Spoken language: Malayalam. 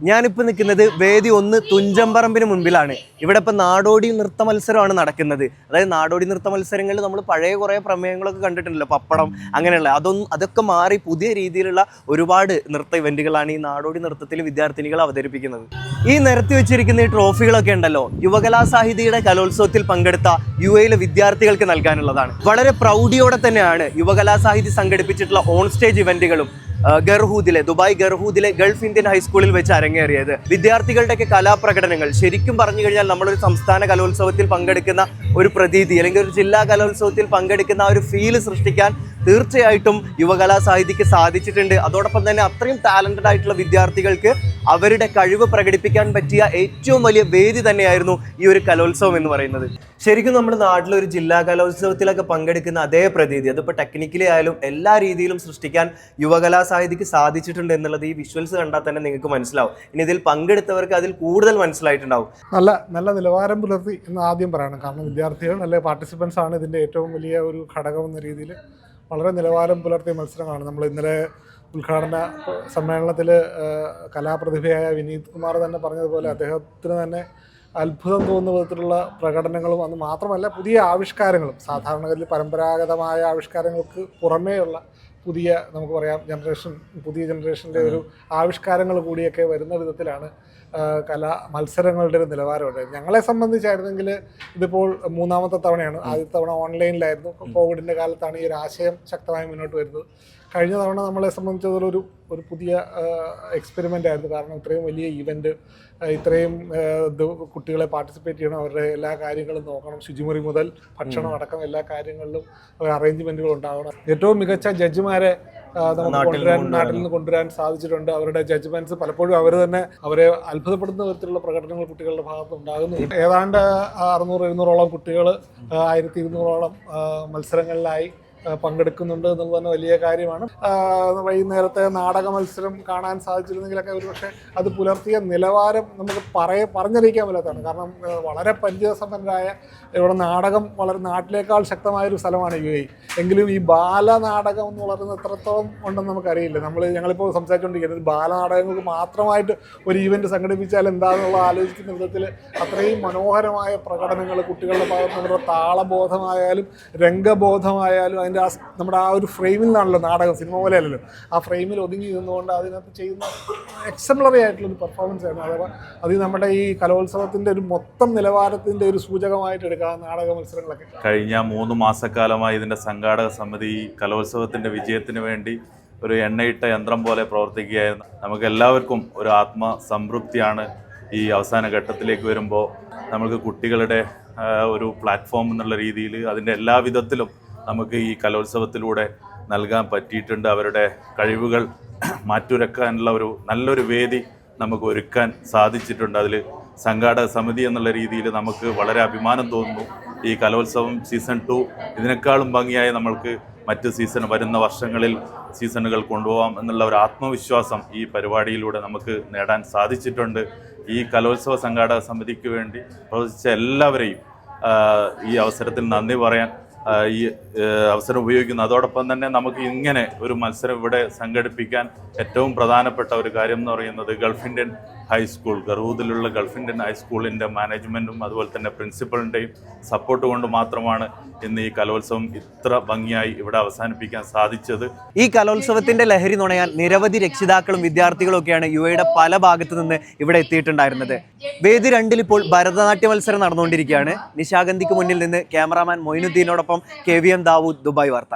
ഞാനിപ്പോൾ നിൽക്കുന്നത് വേദി ഒന്ന് തുഞ്ചമ്പറമ്പിന് മുൻപിലാണ് ഇവിടെ ഇപ്പം നാടോടി നൃത്ത മത്സരമാണ് നടക്കുന്നത്. അതായത് നാടോടി നൃത്ത മത്സരങ്ങളിൽ നമ്മൾ പഴയ കുറേ പ്രമേയങ്ങളൊക്കെ കണ്ടിട്ടുണ്ടല്ലോ പപ്പടം അങ്ങനെയുള്ള. അതൊന്നും അതൊക്കെ മാറി പുതിയ രീതിയിലുള്ള ഒരുപാട് നൃത്ത ഇവന്റുകളാണ് ഈ നാടോടി നൃത്തത്തിൽ വിദ്യാർത്ഥിനികൾ അവതരിപ്പിക്കുന്നത്. ഈ നിരത്തി വെച്ചിരിക്കുന്ന ഈ ട്രോഫികളൊക്കെ ഉണ്ടല്ലോ യുവകലാ സാഹിതിയുടെ കലോത്സവത്തിൽ പങ്കെടുത്ത യു എയിലെ വിദ്യാർത്ഥികൾക്ക് നൽകാനുള്ളതാണ്. വളരെ പ്രൗഢിയോടെ തന്നെയാണ് യുവകലാ സാഹിതി സംഘടിപ്പിച്ചിട്ടുള്ള ഓൺ സ്റ്റേജ് ഇവന്റുകളും ആ, ഗർഹൂദിലെ ദുബായ് ഗർഹൂദിലെ ഗൾഫ് ഇന്ത്യൻ ഹൈസ്കൂളിൽ വെച്ച് അരങ്ങേറിയത്. വിദ്യാർത്ഥികളുടെയൊക്കെ കലാപ്രകടനങ്ങൾ ശരിക്കും പറഞ്ഞു കഴിഞ്ഞാൽ നമ്മളൊരു സംസ്ഥാന കലോത്സവത്തിൽ പങ്കെടുക്കുന്ന ഒരു പ്രതീതി അല്ലെങ്കിൽ ഒരു ജില്ലാ കലോത്സവത്തിൽ പങ്കെടുക്കുന്ന ഒരു ഫീൽ സൃഷ്ടിക്കാൻ തീർച്ചയായിട്ടും യുവകലാ സാഹിത്യക്ക് സാധിച്ചിട്ടുണ്ട്. അതോടൊപ്പം തന്നെ അത്രയും ടാലന്റഡ് ആയിട്ടുള്ള വിദ്യാർത്ഥികൾക്ക് അവരുടെ കഴിവ് പ്രകടിപ്പിക്കാൻ പറ്റിയ ഏറ്റവും വലിയ വേദി തന്നെയായിരുന്നു ഈ ഒരു കലോത്സവം എന്ന് പറയുന്നത്. ശരിക്കും നമ്മുടെ നാട്ടിലെ ഒരു ജില്ലാ കലോത്സവത്തിലൊക്കെ പങ്കെടുക്കുന്ന അതേ പ്രതീതി. അതിപ്പോൾ ടെക്നിക്കലി ആയാലും എല്ലാ രീതിയിലും സൃഷ്ടിക്കാൻ യുവകലാ സാഹിതിക്ക് സാധിച്ചിട്ടുണ്ട് എന്നുള്ളത് ഈ വിഷ്വൽസ് കണ്ടാൽ തന്നെ നിങ്ങൾക്ക് മനസ്സിലാവും. ഇനി ഇതിൽ പങ്കെടുത്തവർക്ക് അതിൽ കൂടുതൽ മനസ്സിലായിട്ടുണ്ടാവും. നല്ല നല്ല നിലവാരം പുലർത്തി എന്ന് ആദ്യം പറയണം. കാരണം വിദ്യാർത്ഥികൾ നല്ല പാർട്ടിസിപ്പൻസ് ആണ്. ഇതിന്റെ ഏറ്റവും വലിയ ഒരു ഘടകം എന്ന രീതിയിൽ വളരെ നിലവാരം പുലർത്തിയ മത്സരമാണ് നമ്മൾ ഇന്നലെ ഉദ്ഘാടന സമ്മേളനത്തിൽ കലാപ്രതിഭയായ വിനീത് കുമാർ തന്നെ പറഞ്ഞതുപോലെ അദ്ദേഹത്തിന് തന്നെ അത്ഭുതം തോന്നുന്ന വിധത്തിലുള്ള പ്രകടനങ്ങളും അന്ന് മാത്രമല്ല പുതിയ ആവിഷ്കാരങ്ങളും. സാധാരണഗതിയിൽ പരമ്പരാഗതമായ ആവിഷ്കാരങ്ങൾക്ക് പുറമേയുള്ള പുതിയ നമുക്ക് പറയാം ജനറേഷൻ പുതിയ ജനറേഷന്റെ ഒരു ആവിഷ്കാരങ്ങൾ കൂടിയൊക്കെ വരുന്ന വിധത്തിലാണ് കലാ മത്സരങ്ങളുടെ ഒരു നിലവാരമുണ്ട് ഞങ്ങളെ സംബന്ധിച്ചായിരുന്നെങ്കിൽ ഇതിപ്പോൾ മൂന്നാമത്തെ തവണയാണ്. ആദ്യത്തെ തവണ ഓൺലൈനിലായിരുന്നു കോവിഡിന്റെ കാലത്താണ് ഈ ഒരു ആശയം ശക്തമായി മുന്നോട്ട് വരുന്നത്. കഴിഞ്ഞ തവണ നമ്മളെ സംബന്ധിച്ചതൊരു ഒരു ഒരു പുതിയ എക്സ്പെരിമെന്റ് ആയിരുന്നു. കാരണം ഇത്രയും വലിയ ഈവന്റ് ഇത്രയും കുട്ടികളെ പാർട്ടിസിപ്പേറ്റ് ചെയ്യണം അവരുടെ എല്ലാ കാര്യങ്ങളും നോക്കണം. ശുചിമുറി മുതൽ ഭക്ഷണം അടക്കം എല്ലാ കാര്യങ്ങളിലും അറേഞ്ച്മെന്റുകൾ ഉണ്ടാകണം ഏറ്റവും മികച്ച ജഡ്ജിമാരെ നമുക്ക് കൊണ്ടുവരാൻ. നാട്ടിൽ നിന്ന് കൊണ്ടുവരാൻ സാധിച്ചിട്ടുണ്ട്. അവരുടെ ജഡ്ജ്മെന്റ്സ് പലപ്പോഴും അവർ തന്നെ അവരെ അത്ഭുതപ്പെടുന്ന തരത്തിലുള്ള പ്രകടനങ്ങൾ കുട്ടികളുടെ ഭാഗത്ത് ഉണ്ടാകുന്നു. ഏതാണ്ട് അറുന്നൂറ് എഴുന്നൂറോളം കുട്ടികൾ ആയിരത്തി ഇരുന്നൂറോളം മത്സരങ്ങളിലായി പങ്കെടുക്കുന്നുണ്ട് എന്നുള്ളത് തന്നെ വലിയ കാര്യമാണ്. വൈകുന്നേരത്തെ നാടക മത്സരം കാണാൻ സാധിച്ചിരുന്നെങ്കിലൊക്കെ ഒരുപക്ഷെ അത് പുലർത്തിയ നിലവാരം നമുക്ക് പറയ പറഞ്ഞറിയിക്കാൻ പറ്റാത്തതാണ്. കാരണം വളരെ പരിചയസമ്പന്നരായ ഇവിടെ നാടകം വളരെ നാട്ടിലേക്കാൾ ശക്തമായൊരു സ്ഥലമാണ് യു എ എങ്കിലും ഈ ബാലനാടകം എന്ന് പറയുന്നത് എത്രത്തോളം ഉണ്ടെന്ന് നമുക്കറിയില്ല. നമ്മൾ ഞങ്ങളിപ്പോൾ സംസാരിച്ചുകൊണ്ടിരിക്കുന്നത് ബാലനാടകങ്ങൾക്ക് മാത്രമായിട്ട് ഒരു ഈവന്റ് സംഘടിപ്പിച്ചാൽ എന്താണെന്നുള്ള ആലോചിക്കുന്ന വിധത്തിൽ അത്രയും മനോഹരമായ പ്രകടനങ്ങൾ കുട്ടികളുടെ ഭാഗത്ത് നമ്മുടെ താളബോധമായാലും രംഗബോധമായാലും അതിന്റെ ആ നമ്മുടെ ആ ഒരു ഫ്രെയിമിൽ നിന്നാണല്ലോ നാടകം സിനിമ പോലെ അല്ലല്ലോ. ആ ഫ്രെയിമിൽ ഒതുങ്ങി നിന്നുകൊണ്ട് അതിനകത്ത് ചെയ്യുന്ന എക്സംപ്ലറി ആയിട്ടുള്ളൊരു പെർഫോമൻസ് ആയിരുന്നു. അഥവാ അത് നമ്മുടെ ഈ കലോത്സവത്തിന്റെ ഒരു മൊത്തം നിലവാരത്തിന്റെ ഒരു സൂചകമായിട്ട് എടുക്കാം നാടക മത്സരങ്ങളൊക്കെ കഴിഞ്ഞ മൂന്ന് മാസക്കാലമായി ഇതിന്റെ സംഘാടക സമിതി കലോത്സവത്തിന്റെ വിജയത്തിന് വേണ്ടി ഒരു എണ്ണയിട്ട യന്ത്രം പോലെ പ്രവർത്തിക്കുകയായിരുന്നു. നമുക്ക് എല്ലാവർക്കും ഒരു ആത്മസംതൃപ്തിയാണ് ഈ അവസാന ഘട്ടത്തിലേക്ക് വരുമ്പോൾ. നമുക്ക് കുട്ടികളുടെ ഒരു പ്ലാറ്റ്ഫോം എന്നുള്ള രീതിയിൽ അതിന്റെ എല്ലാ വിധത്തിലും നമുക്ക് ഈ കലോത്സവത്തിലൂടെ നൽകാൻ പറ്റിയിട്ടുണ്ട്. അവരുടെ കഴിവുകൾ മാറ്റുരക്കാനുള്ള ഒരു നല്ലൊരു വേദി നമുക്ക് ഒരുക്കാൻ സാധിച്ചിട്ടുണ്ട്. അതിൽ സംഘാടക സമിതി എന്നുള്ള രീതിയിൽ നമുക്ക് വളരെ അഭിമാനം തോന്നുന്നു. ഈ കലോത്സവം സീസൺ ടു ഇതിനേക്കാളും ഭംഗിയായി നമ്മൾക്ക് മറ്റ് സീസൺ വരുന്ന വർഷങ്ങളിൽ സീസണുകൾ കൊണ്ടുപോകാം എന്നുള്ള ഒരു ആത്മവിശ്വാസം ഈ പരിപാടിയിലൂടെ നമുക്ക് നേടാൻ സാധിച്ചിട്ടുണ്ട്. ഈ കലോത്സവ സംഘാടക സമിതിക്ക് വേണ്ടി പ്രവർത്തിച്ച എല്ലാവരെയും ഈ അവസരത്തിൽ നന്ദി പറയാൻ ഈ അവസരം ഉപയോഗിക്കുന്നു. അതോടൊപ്പം തന്നെ നമുക്ക് ഇങ്ങനെ ഒരു മത്സരം ഇവിടെ സംഘടിപ്പിക്കാൻ ഏറ്റവും പ്രധാനപ്പെട്ട ഒരു കാര്യം എന്ന് പറയുന്നത് ഗൾഫ് ഇന്ത്യൻ ഹൈസ്കൂൾ ഗർവൂദിലുള്ള ഗൾഫ് ഇന്ത്യൻ ഹൈസ്കൂളിന്റെ മാനേജ്മെന്റും അതുപോലെ തന്നെ പ്രിൻസിപ്പളിന്റെയും സപ്പോർട്ട് കൊണ്ട് മാത്രമാണ് ഇന്ന് ഈ കലോത്സവം ഇത്ര ഭംഗിയായി ഇവിടെ അവസാനിപ്പിക്കാൻ സാധിച്ചത്. ഈ കലോത്സവത്തിന്റെ ലഹരി നുണയാൻ നിരവധി രക്ഷിതാക്കളും വിദ്യാർത്ഥികളും ഒക്കെയാണ് യു എയുടെ പല ഭാഗത്തു നിന്ന് ഇവിടെ എത്തിയിട്ടുണ്ടായിരുന്നത്. വേദി രണ്ടിൽ ഇപ്പോൾ ഭരതനാട്യ മത്സരം നടന്നുകൊണ്ടിരിക്കുകയാണ്. നിശാഗന്ധിക്ക് മുന്നിൽ നിന്ന് cameraman മൊയിനുദ്ദീനോടൊപ്പം K V M Dawood Dubai വാർത്ത.